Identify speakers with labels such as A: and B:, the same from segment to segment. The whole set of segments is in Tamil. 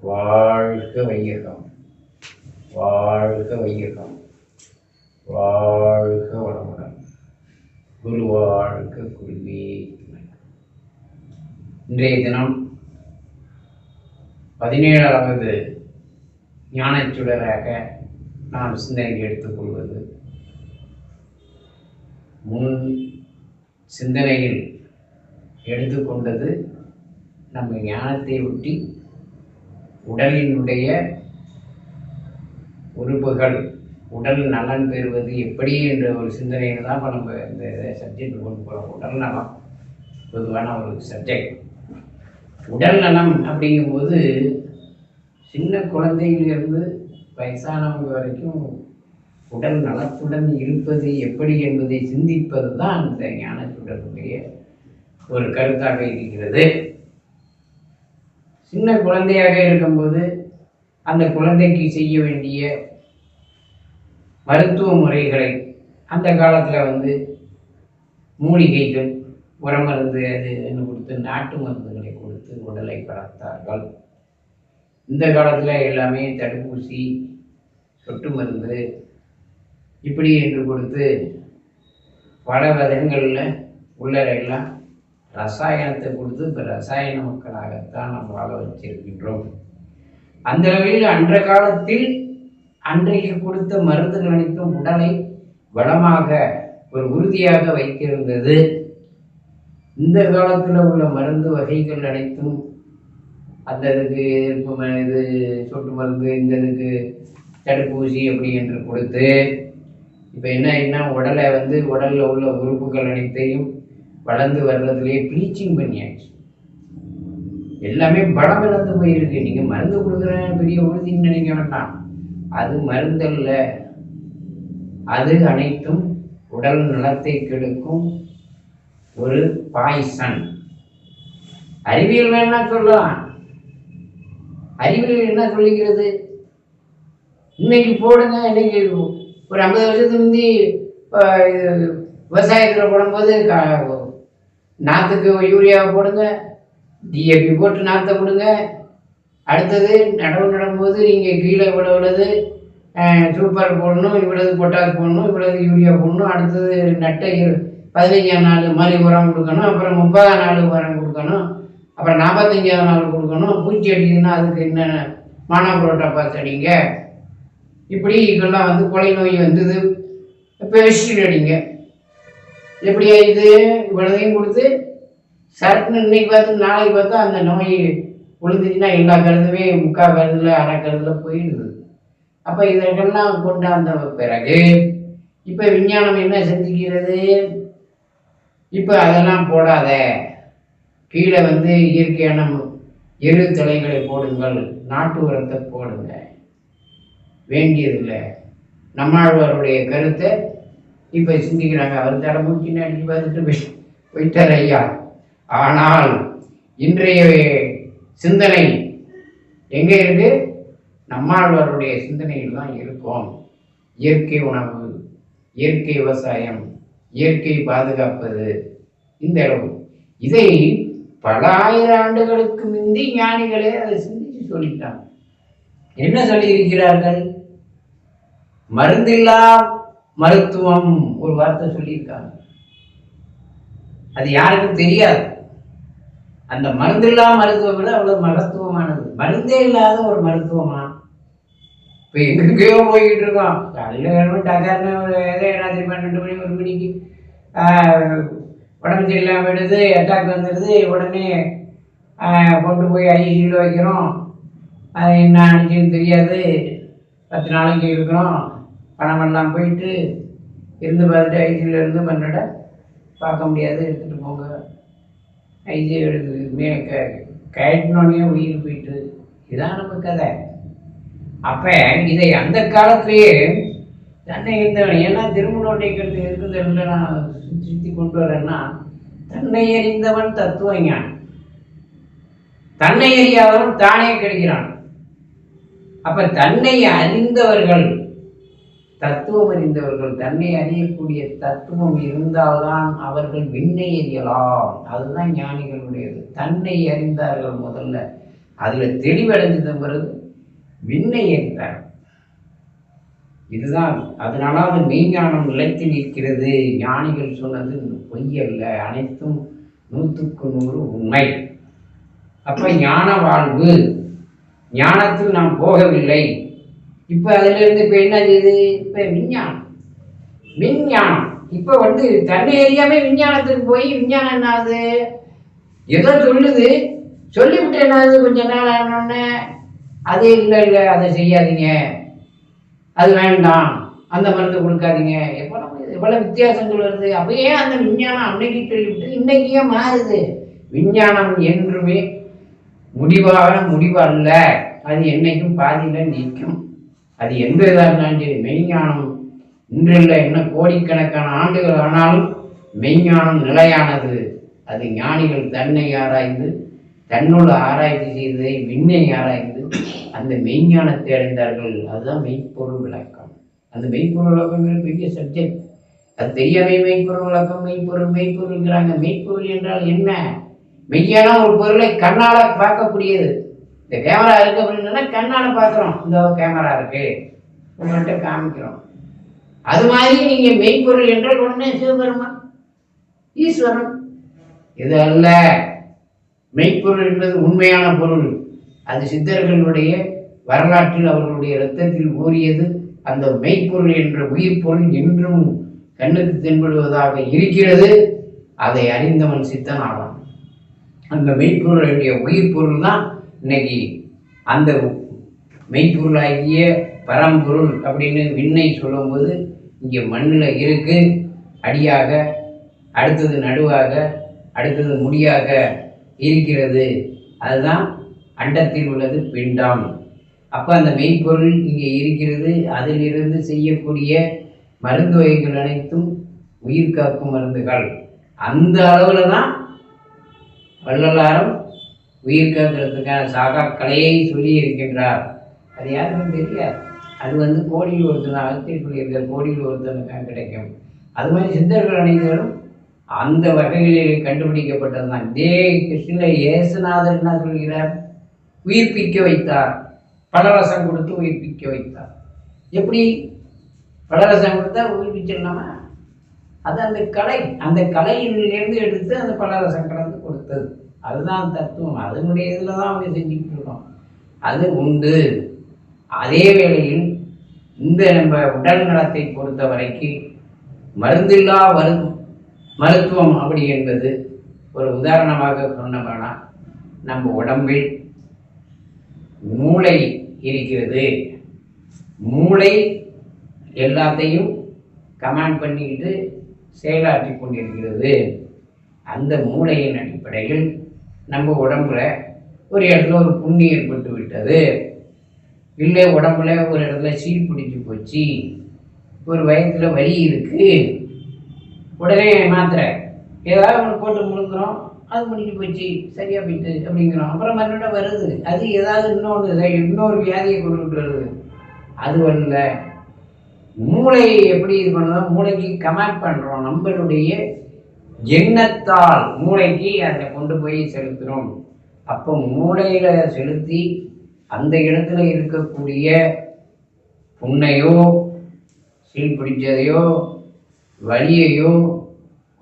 A: வாழ்க வையகம். வாழ்க வையகம். வாழ்க வளமுடன். குரு வாழ்க குருவி இன்றைய தினம் பதினேழாவது ஞானச்சுடராக நாம் சிந்தனைக்கு எடுத்துக்கொள்வது. முன் சிந்தனையில் எடுத்துக்கொண்டது நம்ம ஞானத்தை ஒட்டி உடலினுடைய உறுப்புகள் உடல் நலன் பெறுவது எப்படி என்ற ஒரு சிந்தனையில் தான் இப்போ நம்ம இந்த சப்ஜெக்ட் கொண்டு போகிறோம் உடல் நலம் பொதுவான ஒரு சப்ஜெக்ட் உடல் நலம் அப்படிங்கும்போது சின்ன குழந்தையிலிருந்து வயசானவங்க வரைக்கும் உடல் நலத்துடன் இருப்பது எப்படி என்பதை சிந்திப்பது தான் அந்த ஞானத்துடனுடைய ஒரு கருத்தாக இருக்கிறது. சின்ன குழந்தையாக இருக்கும்போது அந்த குழந்தைக்கு செய்ய வேண்டிய மருத்துவ முறைகளை அந்த காலத்தில் வந்து மூலிகைகள் உரமருந்து அது என்று கொடுத்து நாட்டு மருந்துகளை கொடுத்து உடலை வளர்த்தார்கள் இந்த காலத்தில் எல்லாமே தடுப்பூசி சொட்டு மருந்து இப்படி என்று கொடுத்து பல விதங்களில் உள்ளரையெல்லாம் ரசாயனத்தை கொடுத்து இப்போ ரசாயன மக்களாகத்தான் நாம் வாழ வச்சிருக்கின்றோம். அந்த வகையில் அன்ற காலத்தில் அன்றைக்கு கொடுத்த மருந்துகள் அனைத்தும் உடலை வளமாக ஒரு உறுதியாக வைத்திருந்தது. இந்த காலத்தில் உள்ள மருந்து வகைகள் அனைத்தும் அந்த இதுக்கு எதிர்ப்பு ம- இது சொட்டு மருந்து இந்த இதுக்கு தடுப்பூசி அப்படி என்று கொடுத்து இப்போ என்ன என்ன உடலை வந்து உடலில் உள்ள உறுப்புகள் அனைத்தையும் வளர்ந்து வர்றதுலேயே ப்ளீச்சிங் பண்ணியாச்சு. எல்லாமே பலம் இழந்து போயிருக்கு. நீங்கள் மருந்து கொடுக்குற பெரிய உறுதின்னு நினைக்க வேண்டாம். அது மருந்தல்ல. அது அனைத்தும் உடல் நலத்தை கெடுக்கும் ஒரு பாய்சன் அறிவியல் வேணா சொல்லலாம். அறிவியல் என்ன சொல்லுகிறது? இன்னைக்கு போடுங்க இன்னைக்கு ஒரு ஐம்பது வருஷத்துக்கு முந்தி விவசாயத்தில் போடும்போது நாற்றுக்கு யூரியா போடுங்க டிஏபி போட்டு நாற்றை கொடுங்க அடுத்தது நடவு நடும்போது நீங்கள் கீழே இவ்வளோ உள்ளது சூப்பர் போடணும் இவ்வளவு பொட்டாஸ் போடணும் இவ்வளவு யூரியா போடணும். அடுத்தது நட்டை பதினைஞ்சாம் நாள் மாதிரி உரம் கொடுக்கணும் அப்புறம் முப்பதாம் நாள் உரம் கொடுக்கணும் அப்புறம் நாற்பத்தஞ்சாவது நாள் கொடுக்கணும். பூச்சி அடிக்குதுன்னா அதுக்கு என்ன மானோப்ரோட்டா பாஸ் அடிங்க. இப்படி இதெல்லாம் வந்து கொலை நோய் வந்தது. பெஸ்டின் அடிங்க. எப்படி ஆயிடுது இவ்வளதையும் கொடுத்து சரக்குன்னு இன்னைக்கு பார்த்து நாளைக்கு பார்த்தா அந்த நோய் விழுந்துச்சுன்னா எல்லா கருதுமே முக்கால் கருதுல அரை கருதுல போயிடுது. அப்போ இதெல்லாம் கொண்டாந்த பிறகு இப்போ விஞ்ஞானம் என்ன செஞ்சுக்கிறது? இப்போ அதெல்லாம் போடாத. கீழே வந்து இயற்கையான எரு தலைகளை போடுங்கள் நாட்டு உரத்தை போடுங்க. வேண்டியதில்லை. நம்மாழ்வாருடைய கருத்தை இப்போ சிந்திக்கிறாங்க. அவர் தடமூச்சின்னு அடிச்சு பார்த்துட்டு போய் போயிட்டார் ஐயா. ஆனால் இன்றைய சிந்தனை எங்கே இருக்கு? நம்மாழ்வாருடைய சிந்தனையில் தான் இருக்கும். இயற்கை உணவு இயற்கை விவசாயம் இயற்கை பாதுகாப்பது இந்த அளவு. இதை பல ஆயிரம் ஆண்டுகளுக்கு முந்தி ஞானிகளே அதை சிந்திச்சு சொல்லிட்டாங்க. என்ன சொல்லியிருக்கிறார்கள்? மருந்தில்லா மருத்துவம் ஒரு வார்த்தை சொல்லியிருக்காங்க. அது யாருக்கும் தெரியாது. அந்த மருந்தில்லா மருத்துவம் விட அவ்வளவு மகத்துவமானது. மருந்தே இல்லாத ஒரு மருத்துவமா? இப்போ எங்கெங்கேயோ போய்கிட்டு இருக்கோம். காலையில் வேணும் டக்கார்னு ஒரு ஏதோ ராத்திரி பன்னெண்டு மணி ஒரு மணிக்கு உடம்பு சரியில்லாமல் விடுது அட்டாக் வந்துடுது உடனே கொண்டு போய் ஐசியூவில் வைக்கிறோம். அது என்ன ஆனிச்சுன்னு தெரியாது. பத்து நாளைக்கு இருக்கிறோம். பணமெல்லாம் போயிட்டு இருந்து பார்த்துட்டு ஐசியில் இருந்து பண்ணட பார்க்க முடியாது எடுத்துகிட்டு போங்க. ஐசியூ எடுத்து மே க கயட்டினோடனே உயிர் போயிட்டு. இதுதான் நம்ம கதை. அப்போ இதை அந்த காலத்திலேயே தன்னை இருந்தவன் ஏன்னா திருமணோட்டை கருத்து நான் சுற்றி சுற்றி கொண்டு வரேன்னா தன்னை அறிந்தவன் தத்துவ தன்னை அறியாதவன் தானே கிடைக்கிறான் அப்ப தன்னை அறிந்தவர்கள் தத்துவம் அறிந்தவர்கள் தன்னை அறியக்கூடிய தத்துவம் இருந்தால்தான் அவர்கள் விண்ணை அறியலாம் அதுதான் ஞானிகளுடையது. தன்னை அறிந்தார்கள் முதல்ல. அதில் தெளிவடைஞ்சது பிறகு விண்ணை அறிந்தார் இதுதான். அதனால அது மெய்ஞானம் நிலைத்து நிற்கிறது. ஞானிகள் சொன்னது பொய்யல்ல அனைத்தும் நூற்றுக்கு நூறு உண்மை. அப்போ ஞான வாழ்வு. ஞானத்தில் நாம் போகவில்லை. இப்போ அதிலிருந்து இப்போ என்ன செய்யுது இப்போ விஞ்ஞானம். விஞ்ஞானம். இப்போ வந்து தன்னை ஏரியாவே விஞ்ஞானத்துக்கு போய் விஞ்ஞானம் என்னாது ஏதோ சொல்லுது. சொல்லிவிட்டு என்னாது கொஞ்ச நாள் ஆனோடனே அது இல்லை இல்லை அதை செய்யாதீங்க. அது வேண்டாம். அந்த மருந்து கொடுக்காதீங்க. எவ்வளோ எவ்வளோ வித்தியாசங்கள் வருது அப்போ ஏன் அந்த விஞ்ஞானம் அன்னைக்கு சொல்லிவிட்டு இன்னைக்கு ஏன் மாறுது. விஞ்ஞானம் என்றுமே முடிவாக முடிவு அல்ல அது என்னைக்கும் பாதியில் நிற்கும். அது எந்த இதாக இருந்தாலும் சரி மெய்ஞானம் இன்றில்லை என்ன கோடிக்கணக்கான ஆண்டுகள் ஆனாலும் மெய்ஞானம் நிலையானது. அது ஞானிகள் தன்னை ஆராய்ந்து தன்னுள்ள ஆராய்ச்சி செய்ததை விண்ணை ஆராய்ந்து அந்த மெய்ஞானத்தை அடைந்தார்கள். அதுதான் மெய்ப்பொருள் விளக்கம். அந்த மெய்ப்பொருள் விளக்கங்கிறது பெரிய சப்ஜெக்ட் அது தெரியாமே மெய்ப்பொருள் விளக்கம் மெய்ப்பொருள் மெய்ப்பொருள்ங்கிறாங்க. மெய்ப்பொருள் என்றால் என்ன? மெய்யான ஒரு பொருளை கண்ணால் பார்க்கக்கூடியது. இந்த கேமரா இருக்கு அப்படின்னா கண்ணால பாக்குறோம் இந்த கேமரா இருக்கு. உங்கள்கிட்ட காமிக்கிறோம். அது மாதிரி நீங்க மெய்ப்பொருள் என்றால் உடனே சிவபெருமான் ஈஸ்வரன். இது அல்ல மெய்ப்பொருள் என்பது உண்மையான பொருள். அது சித்தர்களுடைய வரலாற்றில் அவர்களுடைய இரத்தத்தில் ஊறியது. அந்த மெய்ப்பொருள் என்ற உயிர் பொருள் என்றும் கண்ணுக்கு தென்படுவதாக இருக்கிறது. அதை அறிந்தவன் சித்தன் ஆவான் அந்த மெய்ப்பொருளுடைய உயிர் பொருள் தான் இன்னைக்கு அந்த மெய்ப்பொருளாகிய பரம்பொருள் அப்படின்னு விண்ணை சொல்லும்போது இங்கே மண்ணில் இருக்கு. அடியாக அடுத்தது நடுவாக அடுத்தது முடியாக இருக்கிறது. அதுதான் அண்டத்தில் உள்ளது பிண்டம். அப்போ அந்த மெய்ப்பொருள் இங்கே இருக்கிறது. அதிலிருந்து செய்யக்கூடிய மருந்து வகைகள் அனைத்தும் உயிர் காக்கும் மருந்துகள். அந்த அளவில் தான் வள்ளலாரம் உயிர்க்கிறதுக்கான சாகா கலையை சொல்லி இருக்கின்றார். அது யாருக்கும் தெரியாது. அது வந்து கோடியில் ஒருத்தன் அகத்தில் சொல்லியிருக்கார் கோடியில் ஒருத்தனுக்கு கிடைக்கும். அது மாதிரி சித்தர்கள் அனைவரும் அந்த வகைகளில் கண்டுபிடிக்கப்பட்டது தான். இதே கிருஷ்ண இயேசுநாதர் என்ன சொல்கிறார்? உயிர்ப்பிக்க வைத்தார். பழரசம் கொடுத்து உயிர்ப்பிக்க வைத்தார். எப்படி? பழரசம் கொடுத்தா உயிர்ப்பிச்சிடலாமா அது அந்த கலை. அந்த கலையிலிருந்து எடுத்து அந்த பழரசம் கலந்து கொடுத்தது. அதுதான் தத்துவம். அதனுடைய இதில் தான் அவங்க செஞ்சுக்கிட்டு இருக்கோம் அது உண்டு. அதே வேளையில் இந்த நம்ம உடல் நலத்தை பொறுத்த வரைக்கும் மருந்தில்லா வரு மருத்துவம் அப்படி என்பது ஒரு உதாரணமாக சொன்னோம்னா நம்ம உடம்பில் மூளை இருக்கிறது. மூளை எல்லாத்தையும் கமாண்ட் பண்ணிக்கிட்டு செயலாற்றி கொண்டிருக்கிறது. அந்த மூளையின் அடிப்படையில் நம்ம உடம்புல ஒரு இடத்துல ஒரு புண்ணு ஏற்பட்டு விட்டது. இல்லை உடம்புல ஒரு இடத்துல சீல் பிடிச்சி போச்சு. ஒரு வயத்தில் வலி இருக்குது உடனே மாத்திரை. ஏதாவது ஒன்று போட்டு முழுங்குறோம். அது முடிஞ்சு போச்சு. சரியாக போயிட்டு அப்படிங்கிறோம். அப்புறம் மறுபடியும் வருது. அது ஏதாவது இன்னொன்று இன்னொரு வியாதியை கொண்டு வருது அது வரல மூளை எப்படி இது பண்ணுறோம் மூளைக்கு கமாண்ட் பண்ணுறோம் நம்மளுடைய எண்ணத்தால் மூளைக்கு அதை கொண்டு போய் செலுத்துகிறோம் அப்போ மூளையில் செலுத்தி அந்த இடத்துல இருக்கக்கூடிய புண்ணையோ சீல் பிடிச்சதையோ வலியையோ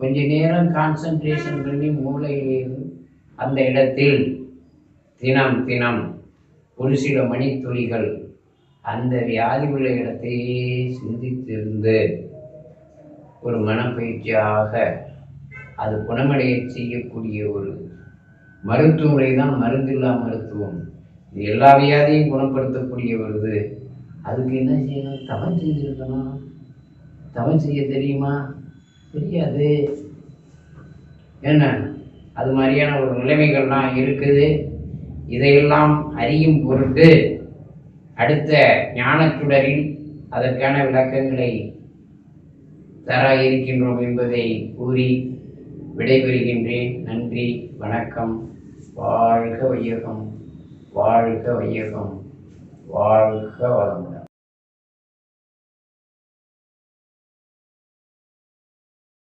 A: கொஞ்ச நேரம் கான்சன்ட்ரேஷன் பண்ணி மூளையிலிருந்து அந்த இடத்தில் தினம் தினம் ஒரு சில மணித்துளிகள் அந்த வியாதி உள்ள இடத்தையே சிந்தித்திருந்து ஒரு மனப்பயிற்சியாக அது குணமடைய செய்யக்கூடிய ஒரு மருத்துவ முறை தான் மருந்தில்லா மருத்துவம். இது எல்லா வியாதியும் குணப்படுத்தக்கூடிய வருது அதுக்கு என்ன செய்யணும்? தவம் செஞ்சிருக்கணும். தவம் செய்ய தெரியுமா? தெரியாது. என்ன? அது மாதிரியான ஒரு நிலைமைகள்லாம் இருக்குது. இதையெல்லாம் அறியும் பொருட்டு அடுத்த ஞானச்சுடரில் அதற்கான விளக்கங்களை தர இருக்கின்றோம் என்பதை கூறி விடைபெறுகின்றேன். நன்றி வணக்கம். வாழ்க வையகம் வாழ்க வையகம் வாழ்க வளமுடன்.